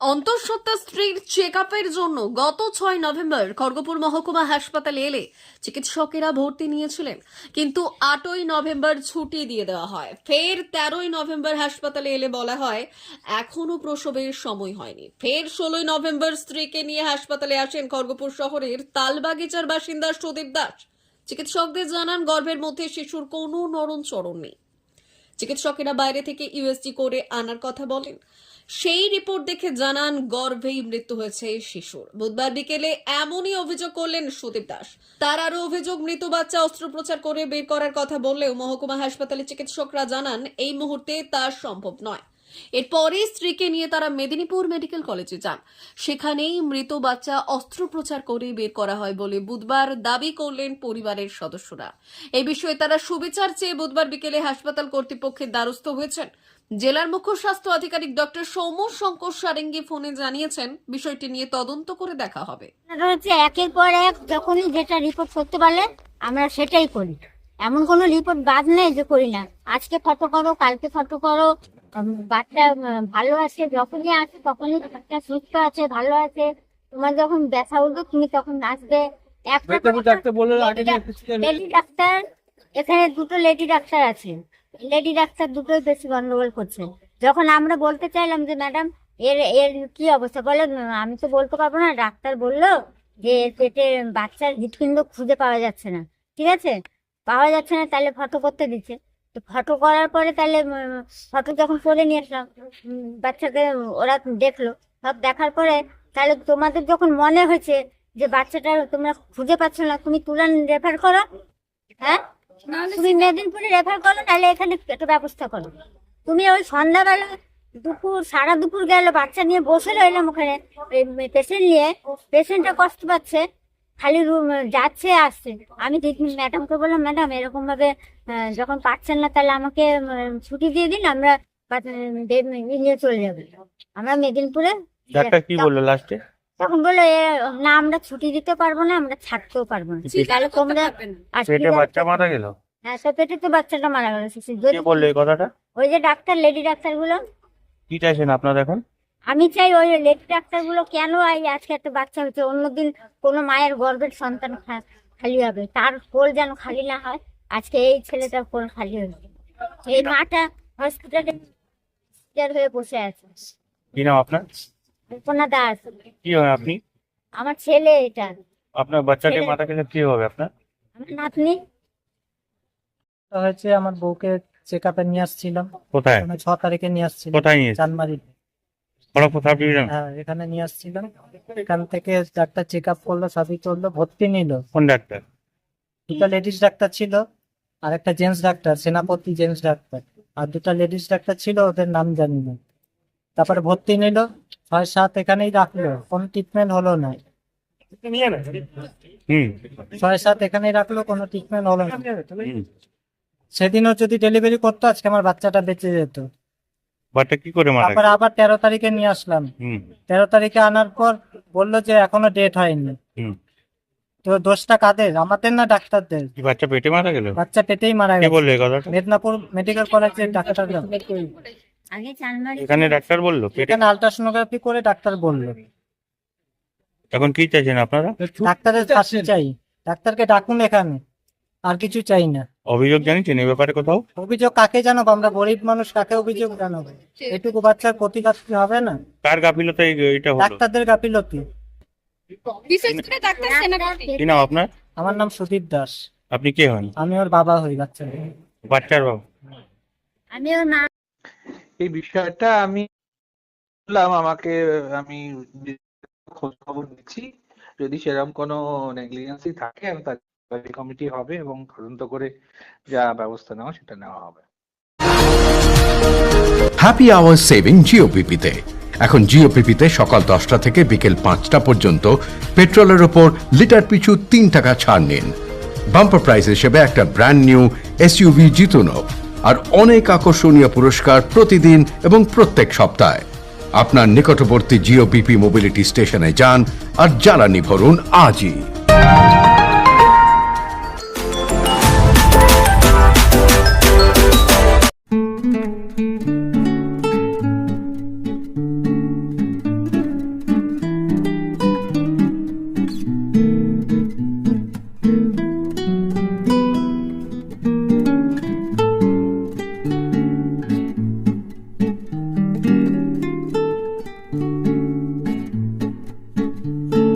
অন্তঃসত্ত্বা স্ত্রীর চেক জন্য গত ছয় নভেম্বর খড়গপুর মহকুমা হাসপাতালে এলে চিকিৎসকেরা ভর্তি নিয়েছিলেন। কিন্তু আটই নভেম্বর ছুটি দিয়ে দেওয়া হয়। ফের তেরোই নভেম্বর হাসপাতালে এলে বলা হয়, এখনও প্রসবের সময় হয়নি। ফের ষোলোই নভেম্বর স্ত্রীকে নিয়ে হাসপাতালে আসেন খড়গপুর শহরের তালবাগিচার বাসিন্দা সুদীপ দাস। চিকিৎসকদের জানান, গর্ভের মধ্যে শিশুর কোনো নরম চরণ নেই। চিকিৎসকেরা বাইরে থেকে ইউএসজি করে আনার কথা বলেন। সেই রিপোর্ট দেখে জানান, গর্ভেই মৃত্যু হয়েছে শিশুর। বুধবার বিকেলে এমনই অভিযোগ করলেন সুদীপ দাস। তার আরও অভিযোগ, মৃত বাচ্চা অস্ত্রোপচার করে বের করার কথা বললেও মহকুমা হাসপাতালে চিকিৎসকরা জানান, এই মুহূর্তে তা সম্ভব নয়। এরপরে স্ত্রীকে নিয়ে তারা মেদিনীপুর মেডিকেল কলেজে যান। সেখানেই মৃত বাচ্চা অস্ত্রোপচার করে বের করা হয় বলে বুধবার দাবি করলেন পরিবারের সদস্যরা। এই বিষয়ে তারা সুবিচার চেয়ে বুধবার বিকেলে হাসপাতাল কর্তৃপক্ষের দ্বারস্থ হয়েছেন। জেলার মুখ্য স্বাস্থ্য আধিকারিক ডক্টর সৌম্য শঙ্কর সারেঙ্গি ফোনে জানিয়েছেন বিষয়টি নিয়ে তদন্ত করে দেখা হবে। এটা হচ্ছে একের পর এক যখনই যেটা রিপোর্ট করতে পারলে আমরা সেটাই করি। এমন কোনো রিপোর্ট বাদ নেই যে করি না। আজকে ফটো করো কালকে ফটো করো বাচ্চা ভালো আছে যখনই আছে তখনই বাচ্চা সুস্থ আছে ভালো আছে। তোমার যখন ব্যথা উঠবে তুমি তখন আসবে। একটা ডাক্তার এখানে দুটো লেডি ডাক্তার আছে। লেডি ডাক্তার দুটোই বেশি গন্ডগোল করছে। যখন আমরা বলতে চাইলাম যে, ম্যাডাম, এর এর কি অবস্থা? বলে, আমি তো বলতে পারব না। ডাক্তার বলল যে পেটে বাচ্চার হৃৎপিণ্ড খুঁজে পাওয়া যাচ্ছে না। ঠিক আছে? পাওয়া যাচ্ছে না, তাহলে ফটো করতে দিচ্ছে। তো ফটো করার পরে তাহলে ফটো যখন করে নিয়ে আসলাম বাচ্চাকে ওরা দেখল। সব দেখার পরে তাহলে তোমাদের যখন মনে হয়েছে যে, বাচ্চাটা তোমরা খুঁজে পাচ্ছ না, তুমি তুলান রেফার করো। হ্যাঁ? তুমি মেদিনীপুরে রেফার করো তাহলে এখানে একটা ব্যবস্থা করো। তুমি ওই সন্ধ্যাবেলা দুপুর সারা দুপুর গেল বাচ্চা নিয়ে বসে রইলাম ওখানে। পেশেন্ট নিয়ে পেশেন্টটা কষ্ট পাচ্ছে খালি রুম যাচ্ছে আসছে। আমি ম্যাডামকে বললাম ম্যাডাম এরকম ভাবে আহ, যখন পাচ্ছেন না তাহলে আমাকে ছুটি দিয়ে দিন আমরা নিয়ে চলে যাব। আমরা মেদিনীপুরে ডাক্তার কি বলল লাস্টে তখন বলল "এ, না আমরা ছুটি দিতে পারব না আমরা ছাড়তেও পারব না। তাহলে তোমরা পেটে বাচ্চা মারা গেল? হ্যাঁ তো পেটে তো বাচ্চাটা মারা গেল। কে বলল এই কথাটা? ওই যে ডাক্তার লেডি ডাক্তারগুলো কি চাইছেন আপনারা এখন? আমি চাই ওই লেডি ডাক্তারগুলো কেন এই আজকে একটা বাচ্চা হচ্ছে অন্যদিন কোনো মায়ের গর্ভের সন্তান খা- খালি হবে। তার কোল যেন খালি না হয় আজকে এই ছেলেটার কোল খালি হয়েছে এই মাটা হসপিটালে হয়ে বসে আছে। কি নাম আপনার? কল্পনা দাস। কি হয় আপনি? আমার ছেলে এটা। আপনার বাচ্চাকে ছেলে। মারা কি হবে আপনার? আমার নাতনি। হয়েছে আমার বউকে চেক আপে নিয়ে আসছিলাম। কোথায়? মানে ছ তারিখে নিয়ে আসছিলাম। কোথায় নিয়েছে চানমারি খড়গপুর সাব ডিভিশন হ্যাঁ এখানে নিয়ে আসছিলাম। এখান থেকে ডাক্তার চেক আপ করল সবই করল ভর্তি নিল। কোন ডাক্তার? দুটো লেডিস ডাক্তার ছিল আর একটা জেন্টস ডাক্তার সেনাপতি জেন্টস ডাক্তার। আর দুটো লেডিস ডাক্তার ছিল ওদের নাম জানি না। তারপরে ভর্তি নিল ছয় সাত এখানেই রাখল কোনো ট্রিটমেন্ট হলো না। ছয় সাত এখানেই রাখল কোনো ট্রিটমেন্ট হলো না। সেদিনও যদি ডেলিভারি করতো আজকে আমার বাচ্চাটা বেঁচে যেত। বাচ্চা কি করে মারা তারপর আবার তেরো তারিখে নিয়ে আসলাম। তেরো তারিখে আনার পর বলল যে এখনও ডেট হয়নি। হুম। তো দোষটা কাদের? আমাদের না ডাক্তারদের? কি বাচ্চা পেটে মারা গেল? বাচ্চা পেটেই মারা কে বলল কথাটা? মেদিনীপুর মেডিকেল কলেজের ডাক্তার এখানে ডাক্তার বলল? পেটে এখানে আলট্রাসোনোগ্রাফি করে ডাক্তার বলল। এখন কি চাইছেন আপনারা? ডাক্তারের ফাঁসি চাই। ডাক্তারকে ডাকুন এখানে। আর কিছু চাই না। অভিযোগ জানিয়েছেন এই ব্যাপারে কোথাও? অভিযোগ কাকে জানাব? আমরা গরিব মানুষ কাকে অভিযোগ জানাব? এটুকু বাচ্চার প্রতিকার হবে না? কার গাফিলতা এটা হলো? ডাক্তারদের গাফিলতি। বিশেষ করে ডাক্তার সেনাপতি। কি নাম আপনার? আমার নাম সুদীপ দাস। আপনি কে হন? আমি ওর বাবা হই বাচ্চা। বাচ্চার বাবু। আমি ওর মা। এই বিষয়টা আমি বললাম, আমাকে, আমি খোঁজ খবর নিচ্ছি। যদি সেরকম কোনো নেগলিজেন্সি থাকে, আমি কমিটি হবে এবং তদন্ত করে যা ব্যবস্থা নেওয়া সেটা নেওয়া হবে। হ্যাপি আওয়ার সেভিং জিওপিপিতে এখন জিওপিপিতে সকাল দশটা থেকে বিকেল পাঁচটা পর্যন্ত পেট্রোলের ওপর লিটার পিছু তিন টাকা ছাড় নিন। বাম্পার প্রাইস হিসেবে একটা ব্র্যান্ড নিউ এসইউভি জিতুন আর অনেক আকর্ষণীয় পুরস্কার প্রতিদিন এবং প্রত্যেক সপ্তাহে। আপনার নিকটবর্তী জিওপিপি মোবিলিটি স্টেশনে যান আর জ্বালানি ভরুন আজই।